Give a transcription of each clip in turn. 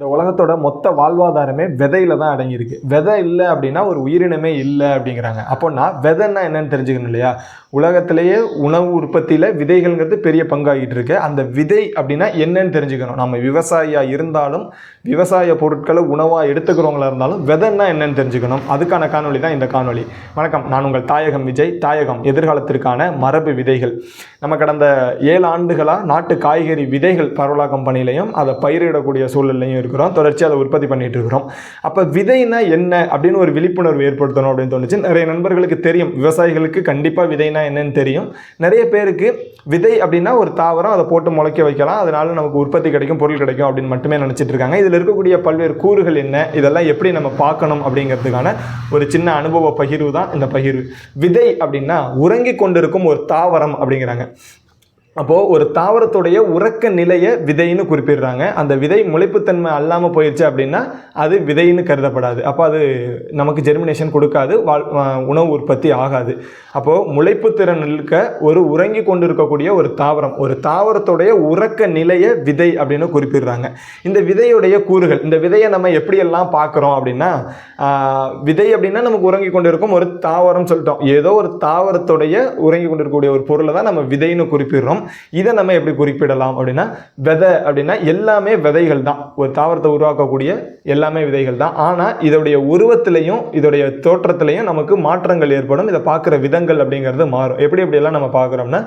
இந்த உலகத்தோட மொத்த வாழ்வாதாரமே விதையில தான் அடங்கியிருக்கு. விதை இல்லை அப்படின்னா ஒரு உயிரினமே இல்லை அப்படிங்கிறாங்க. அப்போனா விதைன்னா என்னன்னு தெரிஞ்சுக்கணும் இல்லையா? உலகத்திலேயே உணவு உற்பத்தியில் விதைகள்ங்கிறது பெரிய பங்காகிட்டு இருக்கு அந்த விதை அப்படின்னா என்னன்னு தெரிஞ்சுக்கணும். நம்ம விவசாயியாக இருந்தாலும் விவசாய பொருட்களை உணவாக எடுத்துக்கிறவங்களா இருந்தாலும் விதைன்னா என்னன்னு தெரிஞ்சுக்கணும். அதுக்கான காணொலி தான் இந்த காணொலி வணக்கம். நான் உங்கள் தாயகம் விஜய். தாயகம் எதிர்காலத்திற்கான மரபு விதைகள். நம்ம கடந்த ஏழு ஆண்டுகளாக நாட்டு காய்கறி விதைகள் பரவலாக்கம் பணியிலையும் அதை பயிரிடக்கூடிய சூழல்லையும் இருக்கிறோம் தொடர்ச்சியாக அதை உற்பத்தி பண்ணிட்டு இருக்கிறோம் அப்போ விதைனா என்ன அப்படின்னு ஒரு விழிப்புணர்வு ஏற்படுத்தணும் அப்படின்னு தோணுச்சு. நிறைய நண்பர்களுக்கு தெரியும். விவசாயிகளுக்கு கண்டிப்பாக விதைனா என்னன்னு தெரியும். நிறைய பேருக்கு விதை அப்படின்னா ஒரு தாவரம் அதை போட்டு முளைக்க வைக்கலாம். அதனால நமக்கு உற்பத்தி கிடைக்கும் பொருள் கிடைக்கும் அப்படின்னு மட்டுமே நினச்சிட்டு இருக்காங்க. இதில் இருக்கக்கூடிய பல்வேறு கூறுகள் என்ன? இதெல்லாம் எப்படி நம்ம பார்க்கணும் அப்படிங்கிறதுக்கான ஒரு சின்ன அனுபவ பகிர்வு தான் இந்த பகிர்வு. விதை அப்படின்னா உறங்கி கொண்டிருக்கும் ஒரு தாவரம் அப்படிங்கிறாங்க. அப்போது ஒரு தாவரத்துடைய உறக்க நிலையை விதைன்னு குறிப்பிடுறாங்க. அந்த விதை முளைப்புத்தன்மை அல்லாமல் போயிடுச்சு அப்படின்னா அது விதைன்னு கருதப்படாது. அப்போ அது நமக்கு ஜெர்மினேஷன் கொடுக்காது வாழ் உணவு உற்பத்தி ஆகாது. அப்போது முளைப்புத்திறன் இருக்க ஒரு உறங்கி கொண்டு இருக்கக்கூடிய ஒரு தாவரம் ஒரு தாவரத்துடைய உறக்க நிலையை விதை அப்படின்னு குறிப்பிடுறாங்க. இந்த விதையுடைய கூறுகள் இந்த விதையை நம்ம எப்படியெல்லாம் பார்க்குறோம் அப்படின்னா விதை அப்படின்னா நமக்கு உறங்கி கொண்டு இருக்கும் ஒரு தாவரம் சொல்லிட்டோம். ஏதோ ஒரு தாவரத்துடைய உறங்கி கொண்டு இருக்கக்கூடிய ஒரு பொருளை தான் நம்ம விதைன்னு குறிப்பிடுறோம். இதை நம்ம எப்படி குறிப்பிடலாம் அப்படின்னா விதை அப்படின்னா எல்லாமே விதைகள் தான். ஒரு தாவரத்தை உருவாக்கக்கூடிய எல்லாமே விதைகள் தான். ஆனால் இதோடைய உருவத்திலையும் இதோடைய தோற்றத்திலையும் நமக்கு மாற்றங்கள் ஏற்படும். இதை பார்க்குற விதங்கள் அப்படிங்கிறது மாறும். எப்படி எப்படியெல்லாம் நம்ம பார்க்குறோம்னா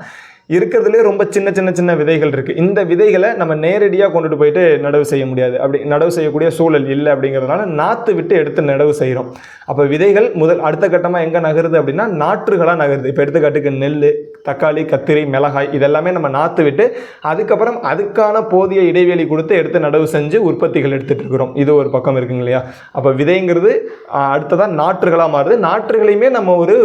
இருக்கிறதுலே ரொம்ப சின்ன சின்ன சின்ன விதைகள் இருக்குது இந்த விதைகளை நம்ம நேரடியாக கொண்டுட்டு போயிட்டு நடவு செய்ய முடியாது. அப்படி நடவு செய்யக்கூடிய சூழல் இல்லை அப்படிங்கிறதுனால நாற்று விட்டு எடுத்து நடவு செய்கிறோம் அப்போ விதைகள் முதல் அடுத்த கட்டமாக எங்கே நகருது அப்படின்னா நாற்றுகளாக நகருது. இப்போ எடுத்துக்காட்டுக்கு நெல் தக்காளி கத்திரி மிளகாய் இதெல்லாமே நம்ம நாற்று விட்டு அதுக்கப்புறம் அதுக்கான போதிய இடைவெளி கொடுத்து எடுத்து நடவு செஞ்சு உற்பத்திகள் எடுத்துகிட்டு இருக்கிறோம். இது ஒரு பக்கம் இருக்குங்க இல்லையா? அப்போ விதைங்கிறது அடுத்ததான் நாற்றுகளாக மாறுது. நாற்றுகளையுமே நம்ம ஒரு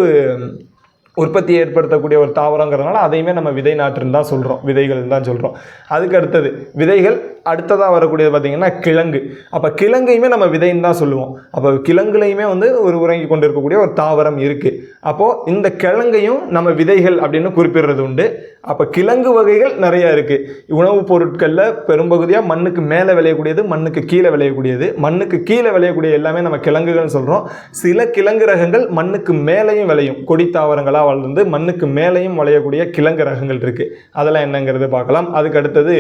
உற்பத்தியை ஏற்படுத்தக்கூடிய ஒரு தாவரங்கிறதுனால அதையுமே நம்ம விதை நாற்றுன்னு தான் சொல்கிறோம் விதைகள் தான் சொல்கிறோம் அதுக்கு அடுத்தது விதைகள் அடுத்ததாக வரக்கூடியது பார்த்திங்கன்னா கிழங்கு. அப்போ கிழங்கையுமே நம்ம விதைன்னு தான் சொல்லுவோம். அப்போ கிழங்குலையுமே வந்து ஒரு உறங்கி கொண்டு இருக்கக்கூடிய ஒரு தாவரம் இருக்குது அப்போது இந்த கிழங்கையும் நம்ம விதைகள் அப்படின்னு குறிப்பிடுறது உண்டு. அப்போ கிழங்கு வகைகள் நிறையா இருக்குது உணவுப் பொருட்களில் பெரும்பகுதியாக மண்ணுக்கு மேலே விளையக்கூடியது மண்ணுக்கு கீழே விளையக்கூடியது. மண்ணுக்கு கீழே விளையக்கூடிய எல்லாமே நம்ம கிழங்குகள்னு சொல்கிறோம் சில கிழங்கு ரகங்கள் மண்ணுக்கு மேலேயும் விளையும். கொடி தாவரங்களாக வளர்ந்து மண்ணுக்கு மேலேயும் விளையக்கூடிய கிழங்கு ரகங்கள் இருக்குது அதெல்லாம் என்னங்கிறது பார்க்கலாம். அதுக்கு அடுத்தது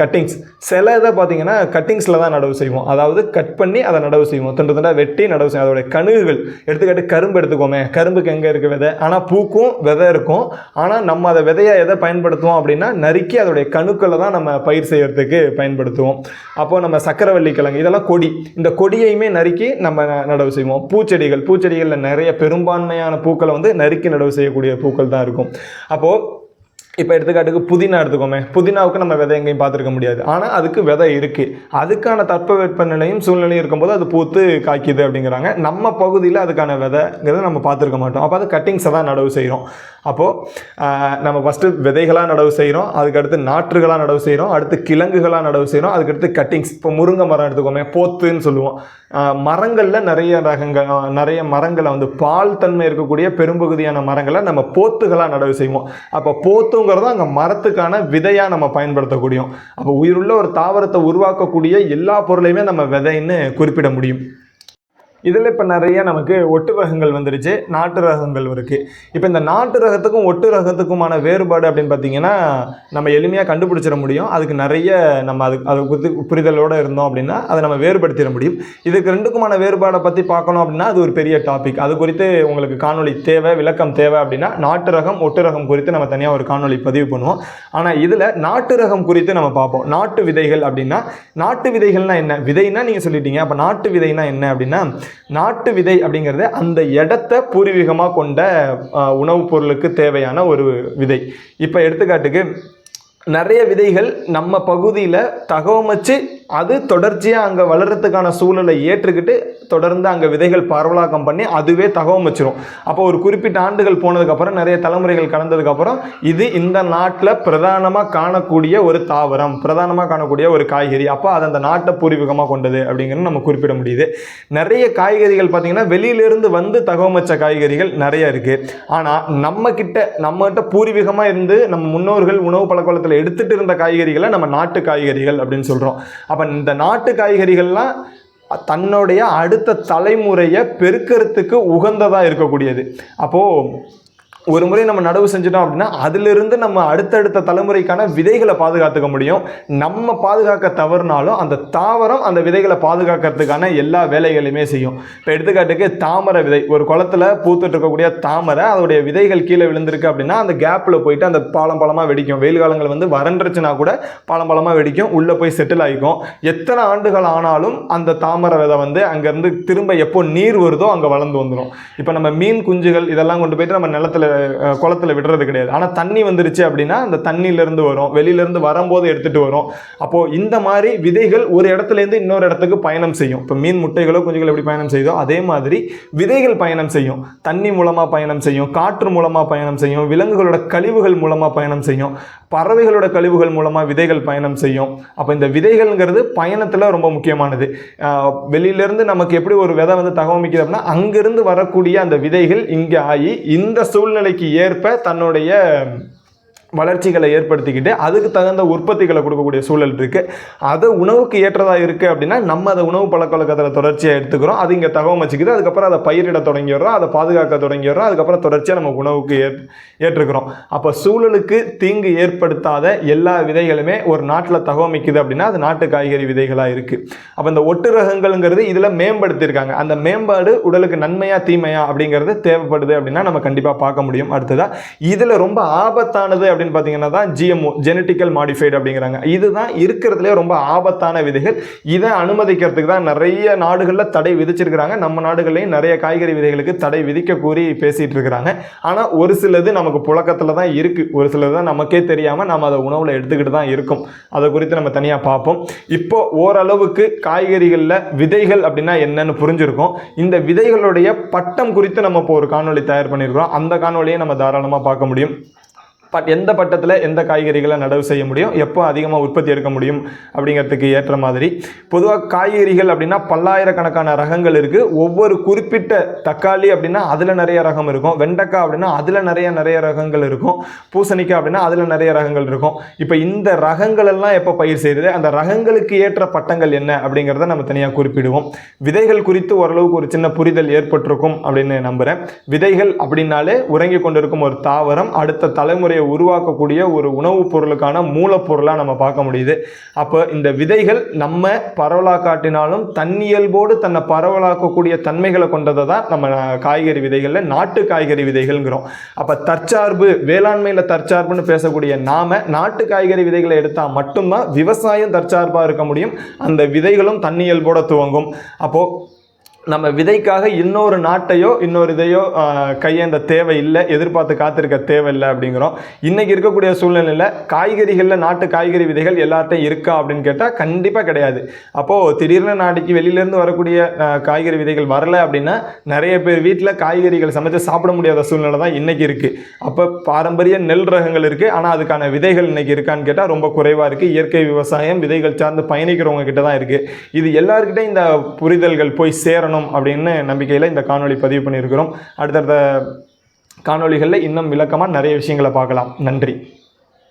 கட்டிங்ஸ் சில இதை பார்த்தீங்கன்னா கட்டிங்ஸில் தான் நடவு செய்வோம். அதாவது கட் பண்ணி அதை நடவு செய்வோம். துண்டு துண்டாக வெட்டி நடவு செய்வோம். அதோடைய கணுகுகள் எடுத்துக்காட்டு கரும்பு எடுத்துக்கோமே. கரும்புக்கு எங்கே இருக்குது விதை? ஆனால் பூக்கும் விதை இருக்கும். ஆனால் நம்ம அதை விதையை எதை பயன்படுத்துவோம் அப்படின்னா நறுக்கி அதோடைய கணுக்களை தான் நம்ம பயிர் செய்கிறதுக்கு பயன்படுத்துவோம். அப்போது நம்ம சக்கரவள்ளி கிழங்கு இதெல்லாம் கொடி. இந்த கொடியையுமே நறுக்கி நம்ம நடவு செய்வோம். பூச்செடிகள். பூச்செடிகளில் நிறைய பெரும்பான்மையான பூக்களை வந்து நறுக்கி நடவு செய்யக்கூடிய பூக்கள் தான் இருக்கும். அப்போது இப்போ எடுத்துக்காட்டுக்கு புதினா எடுத்துக்கோமே. புதினாவுக்கு நம்ம விதை எங்கேயும் பார்த்துருக்க முடியாது. ஆனால் அதுக்கு விதை இருக்குது அதுக்கான தட்பவெப்ப நிலையும் சூழ்நிலையும் இருக்கும்போது அது பூத்து காய்க்குது அப்படிங்கிறாங்க. நம்ம பகுதியில் அதுக்கான விதைங்கிறத நம்ம பார்த்துருக்க மாட்டோம். அப்போ அது கட்டிங்ஸை தான் நடவு செய்கிறோம் அப்போது நம்ம ஃபஸ்ட்டு விதைகளாக நடவு செய்கிறோம் அதுக்கடுத்து நாற்றுகளாக நடவு செய்கிறோம் அடுத்து கிழங்குகளாக நடவு செய்கிறோம் அதுக்கடுத்து கட்டிங்ஸ் இப்போ முருங்கை மரம் எடுத்துக்கோமே. போத்துன்னு சொல்லுவோம். மரங்களில் நிறைய ரகங்கள் நிறைய மரங்களை வந்து பால் தன்மை இருக்கக்கூடிய பெரும்பகுதியான மரங்களை நம்ம போத்துகளாக நடவு செய்வோம். அப்போ போத்துங்கிறது அங்கே மரத்துக்கான விதையாக நம்ம பயன்படுத்தக்கூடியும். அப்போ உயிருள்ள ஒரு தாவரத்தை உருவாக்கக்கூடிய எல்லா பொருளையுமே நம்ம விதைன்னு குறிப்பிட முடியும். இதில் இப்போ நிறைய நமக்கு ஒட்டு ரகங்கள் வந்துருச்சு நாட்டு ரகங்கள் இருக்குது இப்போ இந்த நாட்டு ரகத்துக்கும் ஒட்டு ரகத்துக்குமான வேறுபாடு அப்படின்னு பார்த்தீங்கன்னா நம்ம எளிமையாக கண்டுபிடிச்சிட முடியும். அதுக்கு நிறைய நம்ம அதுக்கு அது குறித்து புரிதலோடு இருந்தோம் அப்படின்னா அதை நம்ம வேறுபடுத்திட முடியும். இதுக்கு ரெண்டுக்குமான வேறுபாடை பற்றி பார்க்கணும் அப்படின்னா அது ஒரு பெரிய டாபிக் அது குறித்து உங்களுக்கு காணொளி தேவை விளக்கம் தேவை அப்படின்னா நாட்டு ரகம் ஒட்டு ரகம் குறித்து நம்ம தனியாக ஒரு காணொலி பதிவு பண்ணுவோம். ஆனால் இதில் நாட்டு ரகம் குறித்து நம்ம பார்ப்போம். நாட்டு விதைகள் அப்படின்னா நாட்டு விதைகள்னால் என்ன? விதைன்னா நீங்கள் சொல்லிட்டீங்க. அப்போ நாட்டு விதைனா என்ன அப்படின்னா நாட்டு விதை அப்படிங்கிறது அந்த இடத்த பூர்வீகமாக கொண்ட உணவுப் பொருளுக்கு தேவையான ஒரு விதை. இப்போ எடுத்துக்காட்டுக்கு நிறைய விதைகள் நம்ம பகுதியில் தகவமைச்சு அது தொடர்ச்சியாக அங்கே வளர்கிறதுக்கான சூழலை ஏற்றுக்கிட்டு தொடர்ந்து அங்கே விதைகள் பரவலாக்கம் பண்ணி அதுவே தகவமைச்சிரும் அப்போ ஒரு குறிப்பிட்ட ஆண்டுகள் போனதுக்கப்புறம் நிறைய தலைமுறைகள் கடந்ததுக்கப்புறம் இது இந்த நாட்டில் பிரதானமாக காணக்கூடிய ஒரு தாவரம் பிரதானமாக காணக்கூடிய ஒரு காய்கறி. அப்போ அது அந்த நாட்டை பூர்வீகமாக கொண்டது அப்படிங்கிறது நம்ம குறிப்பிட முடியுது. நிறைய காய்கறிகள் பார்த்திங்கன்னா வெளியிலிருந்து வந்து தகவமைச்ச காய்கறிகள் நிறைய இருக்குது ஆனால் நம்ம நம்மகிட்ட பூர்வீகமாக இருந்து நம்ம முன்னோர்கள் உணவு பழக்கவழக்கத்தில் எடுத்துகிட்டு இருந்த காய்கறிகளை நம்ம நாட்டு காய்கறிகள் அப்படின்னு சொல்கிறோம் அப்போ அப்போ இந்த நாட்டு காய்கறிகள்லாம் தன்னுடைய அடுத்த தலைமுறையை பெருக்கிறதுக்கு உகந்ததாக இருக்கக்கூடியது. அப்போது ஒரு முறை நம்ம நடவு செஞ்சிட்டோம் அப்படின்னா அதிலிருந்து நம்ம அடுத்தடுத்த தலைமுறைக்கான விதைகளை பாதுகாத்துக்க முடியும். நம்ம பாதுகாக்க தவறுனாலும் அந்த தாவரம் அந்த விதைகளை பாதுகாக்கிறதுக்கான எல்லா வேலைகளையுமே செய்யும். இப்போ எடுத்துக்காட்டுக்கு தாமரை விதை. ஒரு குளத்துல பூத்துட்டு இருக்கக்கூடிய தாமரை அதோடைய விதைகள் கீழே விழுந்திருக்கு அப்படின்னா அந்த கேப்பில் போயிட்டு அந்த பாலம் பாலமாக வெடிக்கும். வெயில் காலங்கள் வந்து வறண்டுருச்சுன்னா கூட பாலம் பாலமாக வெடிக்கும். உள்ளே போய் செட்டில் ஆகிக்கும் எத்தனை ஆண்டுகள் ஆனாலும் அந்த தாமரை விதை வந்து அங்கேருந்து திரும்ப எப்போ நீர் வருதோ அங்கே வளர்ந்து வந்துடும் இப்போ நம்ம மீன் குஞ்சுகள் இதெல்லாம் கொண்டு போயிட்டு நம்ம நிலத்துல குளத்துல விடுறது கிடையாது. ஆனால் தண்ணி வந்துருச்சு அப்படின்னா அந்த தண்ணியிலேருந்து வரும். வெளியிலேருந்து வரும்போது எடுத்துகிட்டு வரும். அப்போது இந்த மாதிரி விதைகள் ஒரு இடத்துலேருந்து இன்னொரு இடத்துக்கு பயணம் செய்யும். இப்போ மீன் முட்டைகளோ குஞ்சுகள் எப்படி பயணம் செய்யுதோ அதே மாதிரி விதைகள் பயணம் செய்யும். தண்ணி மூலமாக பயணம் செய்யும். காற்று மூலமாக பயணம் செய்யும். விலங்குகளோட கழிவுகள் மூலமாக பயணம் செய்யும். பறவைகளோட கழிவுகள் மூலமாக விதைகள் பயணம் செய்யும். அப்போ இந்த விதைகள்ங்கிறது பயணத்தில் ரொம்ப முக்கியமானது. வெளியிலேருந்து நமக்கு எப்படி ஒரு விதை வந்து தகவமிக்குது அப்படின்னா அங்கேருந்து வரக்கூடிய அந்த விதைகள் இங்கே ஆகி இந்த சூழ்நிலைக்கு ஏற்ப தன்னுடைய வளர்ச்சிகளை ஏற்படுத்திக்கிட்டு அதுக்கு தகுந்த உற்பத்திகளை கொடுக்கக்கூடிய சூழல் இருக்குது அது உணவுக்கு ஏற்றதாக இருக்குது அப்படின்னா நம்ம அதை உணவு பழக்க வழக்கத்தில் தொடர்ச்சியாக எடுத்துக்கிறோம். அது இங்கே தகவல் வச்சுக்குது அதுக்கப்புறம் அதை பயிரிட தொடங்கிடுறோம். அதை பாதுகாக்க தொடங்கிடுறோம். அதுக்கப்புறம் தொடர்ச்சியாக நம்ம உணவுக்கு ஏற் ஏற்றுக்கிறோம். அப்போ சூழலுக்கு தீங்கு ஏற்படுத்தாத எல்லா விதைகளுமே ஒரு நாட்டில் தகவமைக்குது அப்படின்னா அது நாட்டு காய்கறி விதைகளாக இருக்குது அப்போ இந்த ஒட்டு ரகங்கள்ங்கிறது இதில் மேம்படுத்தியிருக்காங்க. அந்த மேம்பாடு உடலுக்கு நன்மையா தீமையா அப்படிங்கிறது தேவைப்படுது அப்படின்னா நம்ம கண்டிப்பாக பார்க்க முடியும். அடுத்ததாக இதில் ரொம்ப ஆபத்தானது அப்படின்னு பார்த்தீங்கன்னா தான் ஜிஎம்ஓ ஜெனட்டிக்கல் மாடிஃபைடு அப்படிங்கிறாங்க. இதுதான் இருக்கிறதுலே ரொம்ப ஆபத்தான விதைகள். இதை அனுமதிக்கிறதுக்கு தான் நிறைய நாடுகளில் தடை விதிச்சிருக்கிறாங்க. நம்ம நாடுகள்லையும் நிறைய காய்கறி விதைகளுக்கு தடை விதிக்க கூறி பேசிகிட்டு இருக்கிறாங்க. ஆனால் ஒரு சிலது நமக்கு புழக்கத்தில் தான் இருக்குது ஒரு சிலது தான் நமக்கே தெரியாமல் நம்ம அதை உணவில் எடுத்துக்கிட்டு தான் இருக்கும். அதை குறித்து நம்ம தனியாக பார்ப்போம். இப்போ ஓரளவுக்கு காய்கறிகளில் விதைகள் அப்படின்னா என்னன்னு புரிஞ்சிருக்கும். இந்த விதைகளுடைய பட்டம் குறித்து நம்ம இப்போ ஒரு காணொளி தயார் பண்ணியிருக்கிறோம். அந்த காணொலியை நம்ம தாராளமாக பார்க்க முடியும். பட் எந்த பட்டத்தில் எந்த காய்கறிகளை நடவு செய்ய முடியும் எப்போ அதிகமாக உற்பத்தி எடுக்க முடியும் அப்படிங்கிறதுக்கு ஏற்ற மாதிரி. பொதுவாக காய்கறிகள் அப்படின்னா பல்லாயிரக்கணக்கான ரகங்கள் இருக்குது ஒவ்வொரு குறிப்பிட்ட தக்காளி அப்படின்னா அதில் நிறைய ரகம் இருக்கும். வெண்டைக்காய் அப்படின்னா அதில் நிறைய நிறைய ரகங்கள் இருக்கும். பூசணிக்காய் அப்படின்னா அதில் நிறைய ரகங்கள் இருக்கும். இப்போ இந்த ரகங்கள் எல்லாம் எப்போ பயிர் செய்கிறது அந்த ரகங்களுக்கு ஏற்ற பட்டங்கள் என்ன அப்படிங்கிறத நம்ம தனியாக குறிப்பிடுவோம். விதைகள் குறித்து ஓரளவுக்கு ஒரு சின்ன புரிதல் ஏற்பட்டிருக்கும் அப்படின்னு நம்புகிறேன் விதைகள் அப்படின்னாலே உறங்கி கொண்டிருக்கும் ஒரு தாவரம் அடுத்த தலைமுறை உருவாக்கக்கூடிய ஒரு உணவுப் பொருளுக்கான மூலப்பொருளாக நம்ம பார்க்க முடியுது. அப்போ இந்த விதைகள் நம்ம பரவலாக காட்டினாலும் தன்னியல்போடு தன்னை பரவலாக்கக்கூடிய தன்மைகளை கொண்டதை தான் நம்ம காய்கறி விதைகளில் நாட்டு காய்கறி விதைகள்ங்கிறோம். அப்போ தற்சார்பு வேளாண்மையில் தற்சார்புன்னு பேசக்கூடிய நாம நாட்டு காய்கறி விதைகளை எடுத்தால் மட்டும்தான் விவசாயம் தற்சார்பாக இருக்க முடியும். அந்த விதைகளும் தன்னியல்போட துவங்கும். அப்போது நம்ம விதைக்காக இன்னொரு நாட்டையோ இன்னொரு இதையோ கையேந்த தேவை இல்லை எதிர்பார்த்து காத்திருக்க தேவையில்லை அப்படிங்கிறோம். இன்றைக்கி இருக்கக்கூடிய சூழ்நிலையில் காய்கறிகளில் நாட்டு காய்கறி விதைகள் எல்லார்ட்டையும் இருக்கா அப்படின்னு கேட்டால் கண்டிப்பாக கிடையாது. அப்போது திடீர்னு நாளைக்கு வெளியிலேருந்து வரக்கூடிய காய்கறி விதைகள் வரலை அப்படின்னா நிறைய பேர் வீட்டில் காய்கறிகள் சமைச்சு சாப்பிட முடியாத சூழ்நிலை தான் இன்றைக்கி இருக்குது அப்போ பாரம்பரிய நெல் ரகங்கள் இருக்குது ஆனால் அதுக்கான விதைகள் இன்றைக்கி இருக்கான்னு கேட்டால் ரொம்ப குறைவாக இருக்குது இயற்கை விவசாயம் விதைகள் சார்ந்து பயணிக்கிறவங்க கிட்ட தான் இருக்குது இது எல்லாருக்கிட்டையும் இந்த புரிதல்கள் போய் சேரணும். அப்படின்னு நம்பிக்கையில் இந்த காணொளி பதிவு பண்ணியிருக்கிறோம். அடுத்தடுத்த காணொளிகளில் இன்னும் விளக்கமாக நிறைய விஷயங்களை பார்க்கலாம். நன்றி.